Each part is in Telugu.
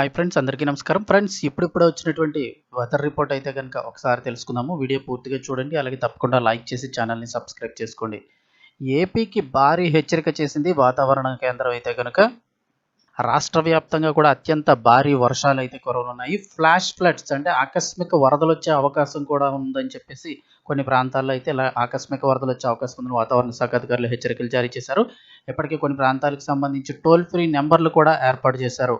హాయ్ ఫ్రెండ్స్ అందరికీ నమస్కారం. ఫ్రెండ్స్ ఇప్పుడిప్పుడు వచ్చినటువంటి వెదర్ రిపోర్ట్ అయితే కనుక ఒకసారి తెలుసుకుందాము. వీడియో పూర్తిగా చూడండి అలాగే తప్పకుండా లైక్ చేసి ఛానల్ని సబ్స్క్రైబ్ చేసుకోండి. ఏపీకి భారీ హెచ్చరిక చేసింది వాతావరణ కేంద్రం అయితే కనుక రాష్ట్ర వ్యాప్తంగా కూడా అత్యంత భారీ వర్షాలు అయితే కురవనున్నాయి ఫ్లాష్ ఫ్లడ్స్ అంటే ఆకస్మిక వరదలు వచ్చే అవకాశం కూడా ఉందని చెప్పేసి కొన్ని ప్రాంతాల్లో అయితే ఇలా ఆకస్మిక వరదలు వచ్చే అవకాశం ఉందని వాతావరణ శాఖ అధికారులు హెచ్చరికలు జారీ చేశారు. ఇప్పటికే కొన్ని ప్రాంతాలకు సంబంధించి టోల్ ఫ్రీ నెంబర్లు కూడా ఏర్పాటు చేశారు.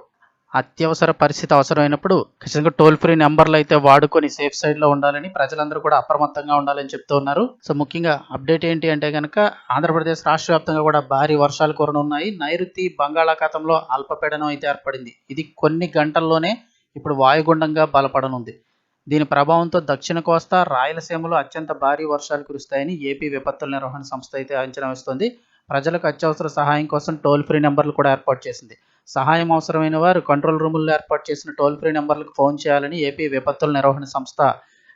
అత్యవసర పరిస్థితి అవసరమైనప్పుడు ఖచ్చితంగా టోల్ ఫ్రీ నెంబర్లు అయితే వాడుకొని సేఫ్ సైడ్లో ఉండాలని ప్రజలందరూ కూడా అప్రమత్తంగా ఉండాలని చెప్తూ ఉన్నారు. సో ముఖ్యంగా అప్డేట్ ఏంటి అంటే కనుక ఆంధ్రప్రదేశ్ రాష్ట్ర వ్యాప్తంగా కూడా భారీ వర్షాలు కురనున్నాయి నైరుతి బంగాళాఖాతంలో అల్పపీడనం అయితే ఏర్పడింది. ఇది కొన్ని గంటల్లోనే ఇప్పుడు వాయుగుండంగా బలపడనుంది. దీని ప్రభావంతో దక్షిణ కోస్తా రాయలసీమలో అత్యంత భారీ వర్షాలు కురుస్తాయని ఏపీ విపత్తుల నిర్వహణ సంస్థ అయితే అంచనా వేస్తోంది. ప్రజలకు అత్యవసర సహాయం కోసం టోల్ ఫ్రీ నెంబర్లు కూడా ఏర్పాటు చేసింది. సహాయం అవసరమైన వారు కంట్రోల్ రూముల్లో ఏర్పాటు చేసిన టోల్ ఫ్రీ నెంబర్లకు ఫోన్ చేయాలని ఏపీ విపత్తుల నిర్వహణ సంస్థ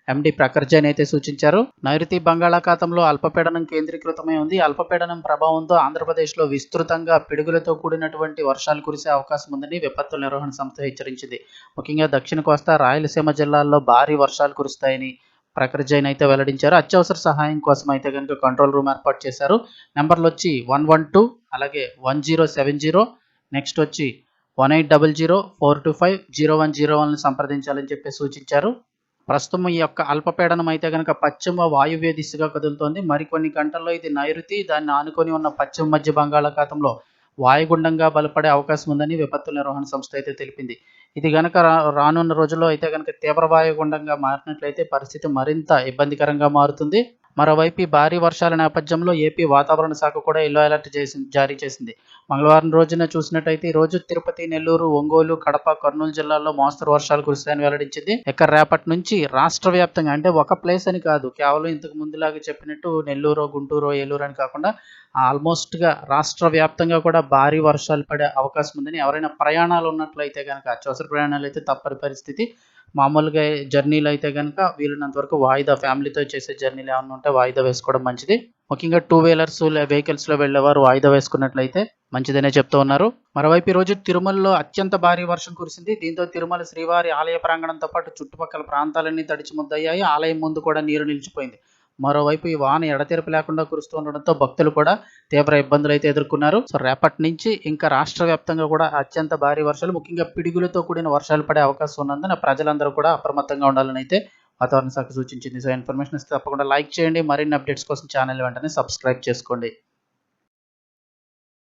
ఎండి ప్రఖర్ జైన్ అయితే సూచించారు. నైరుతి బంగాళాఖాతంలో అల్పపీడనం కేంద్రీకృతమై ఉంది. అల్పపీడనం ప్రభావంతో ఆంధ్రప్రదేశ్లో విస్తృతంగా పిడుగులతో కూడినటువంటి వర్షాలు కురిసే అవకాశం ఉందని విపత్తుల నిర్వహణ సంస్థ హెచ్చరించింది. ముఖ్యంగా దక్షిణ కోస్తా రాయలసీమ జిల్లాల్లో భారీ వర్షాలు కురుస్తాయని ప్రఖర్ జైన్ అయితే వెల్లడించారు. అత్యవసర సహాయం కోసం అయితే కనుక కంట్రోల్ రూమ్ ఏర్పాటు చేశారు. నెంబర్లు వచ్చి వన్ వన్ టూ అలాగే one zero seven zero next వచ్చి one eight double zero four two five zero one zero one సంప్రదించాలని చెప్పి సూచించారు. ప్రస్తుతం ఈ యొక్క అల్పపీడనం అయితే కనుక పశ్చిమ వాయువ్య దిశగా కదులుతోంది. మరికొన్ని గంటల్లో ఇది నైరుతి దాన్ని ఆనుకొని ఉన్న పశ్చిమ మధ్య బంగాళాఖాతంలో వాయుగుండంగా బలపడే అవకాశం ఉందని విపత్తుల నిర్వహణ సంస్థ అయితే తెలిపింది. ఇది గనక రా రానున్న రోజుల్లో అయితే కనుక తీవ్ర వాయుగుండంగా మారినట్లయితే పరిస్థితి మరింత ఇబ్బందికరంగా మారుతుంది. మరోవైపు ఈ భారీ వర్షాల నేపథ్యంలో ఏపీ వాతావరణ శాఖ కూడా ఎల్లో అలర్ట్ చేసి జారీ చేసింది. మంగళవారం రోజున చూసినట్టయితే ఈ రోజు తిరుపతి నెల్లూరు ఒంగోలు కడప కర్నూలు జిల్లాల్లో మోస్తరు వర్షాలు కురిస్తాయని వెల్లడించింది. ఇక్కడ రేపటి నుంచి రాష్ట్ర వ్యాప్తంగా అంటే ఒక ప్లేస్ అని కాదు కేవలం ఇంతకు ముందులాగా చెప్పినట్టు నెల్లూరు గుంటూరు ఏలూరు అని కాకుండా ఆల్మోస్ట్గా రాష్ట్ర వ్యాప్తంగా కూడా భారీ వర్షాలు పడే అవకాశం ఉందని ఎవరైనా ప్రయాణాలు ఉన్నట్లయితే కనుక అత్యవసర ప్రయాణాలు అయితే తప్పని పరిస్థితి. మామూలుగా జర్నీలు అయితే కనుక వీలైనంత వరకు వాయిదా ఫ్యామిలీతో చేసే జర్నీలు ఏమన్నా ఉంటే వాయిదా వేసుకోవడం మంచిది. ముఖ్యంగా టూ వీలర్స్ వెహికల్స్లో వెళ్ళేవారు వాయిదా వేసుకున్నట్లయితే మంచిదనే చెప్తూ ఉన్నారు. మరోవైపు ఈ రోజు తిరుమలలో అత్యంత భారీ వర్షం కురిసింది. దీంతో తిరుమల శ్రీవారి ఆలయ ప్రాంగణంతో పాటు చుట్టుపక్కల ప్రాంతాలన్నీ తడిచి ముద్దయ్యాయి. ఆలయం ముందు కూడా నీరు నిలిచిపోయింది. మరోవైపు ఈ వాన ఎడతెరపు లేకుండా కురుస్తూ ఉండడంతో భక్తులు కూడా తీవ్ర ఇబ్బందులు అయితే ఎదుర్కొన్నారు. సో రేపటి నుంచి ఇంకా రాష్ట్ర వ్యాప్తంగా కూడా అత్యంత భారీ వర్షాలు ముఖ్యంగా పిడుగులతో కూడిన వర్షాలు పడే అవకాశం ఉన్నందున ప్రజలందరూ కూడా అప్రమత్తంగా ఉండాలని అయితే వాతావరణ శాఖ సూచించింది. సో ఇన్ఫర్మేషన్ ఇస్తే తప్పకుండా లైక్ చేయండి. మరిన్ని అప్డేట్స్ కోసం ఛానల్ వెంటనే సబ్స్క్రైబ్ చేసుకోండి.